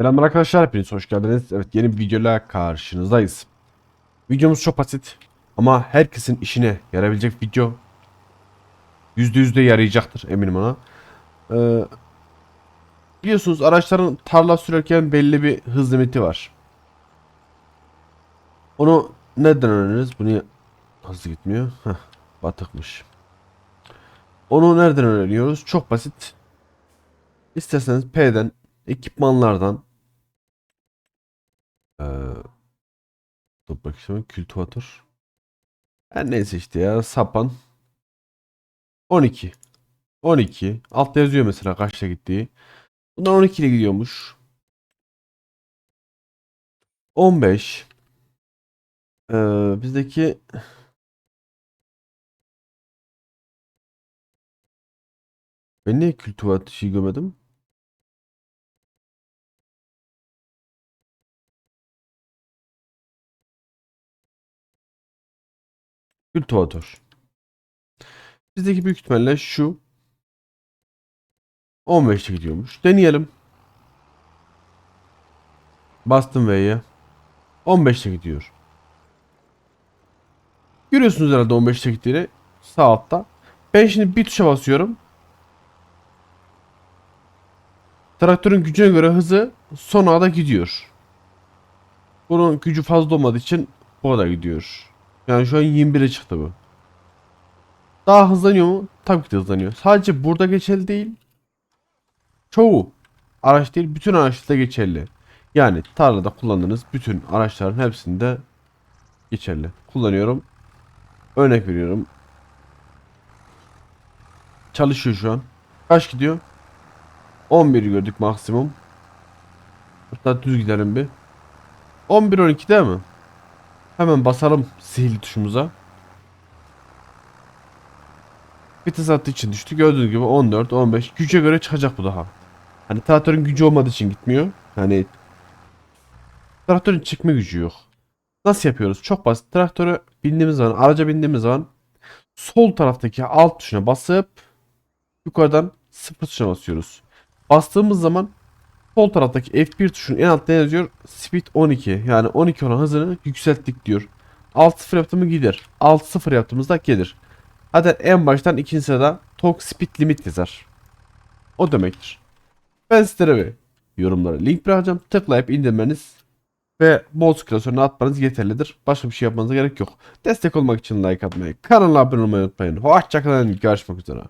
Selamlar arkadaşlar hepiniz hoş geldiniz. Evet yeni bir videoyla karşınızdayız. Videomuz çok basit ama herkesin işine yarayabilecek video. %100 de yarayacaktır eminim ona. Ee, biliyorsunuz araçların tarla sürerken belli bir hız limiti var. Onu neden öğreniriz? Bu niye hızlı gitmiyor? Heh, batıkmış. Onu nereden öğreniyoruz? Çok basit. İsterseniz P'den ekipmanlardan ee, dur bakayım kültivatör. Her neyse işte ya sapan. 12 12 altta yazıyor mesela kaçta gittiği. Bundan 12 ile gidiyormuş. 15 ee, bizdeki ben niye kültivatör şey görmedim Kültivatör. Bizdeki büyük ihtimalle şu 15'te gidiyormuş. Deneyelim. Bastım V'ye. 15'te gidiyor. Görüyorsunuz herhalde 15'te gittiğini. Sağ altta. Ben şimdi bir tuşa basıyorum. Traktörün gücüne göre hızı son anda gidiyor. Bunun gücü fazla olmadığı için bu kadar gidiyor. Yani şu an 21'e çıktı bu. Daha hızlanıyor mu? Tabii ki de hızlanıyor. Sadece burada geçerli değil. Çoğu araç değil, bütün araçlarda geçerli. Yani tarlada kullandığınız bütün araçların hepsinde geçerli. Kullanıyorum. Örnek veriyorum. Çalışıyor şu an. Kaç gidiyor? 11 gördük maksimum. Hatta düz gidelim bir. 11-12 değil mi? Hemen basalım sihirli tuşumuza. Vites attığı için düştü. Gördüğünüz gibi 14, 15. Güce göre çıkacak bu daha. Hani traktörün gücü olmadığı için gitmiyor. Hani traktörün çıkma gücü yok. Nasıl yapıyoruz? Çok basit. Traktöre bindiğimiz zaman, araca bindiğimiz zaman sol taraftaki alt tuşuna basıp yukarıdan sıfır tuşuna basıyoruz. Bastığımız zaman sol taraftaki F1 tuşunun en altta yazıyor? Speed 12. Yani 12 olan hızını yükselttik diyor. Alt 0 yaptığımı gider. Alt 0 yaptığımızda gelir. Zaten en baştan ikinci sırada Talk Speed Limit yazar. O demektir. Ben sizlere ve yorumlara link bırakacağım. Tıklayıp indirmeniz ve bol klasörüne atmanız yeterlidir. Başka bir şey yapmanıza gerek yok. Destek olmak için like atmayı, kanala abone olmayı unutmayın. Hoşçakalın. Görüşmek üzere.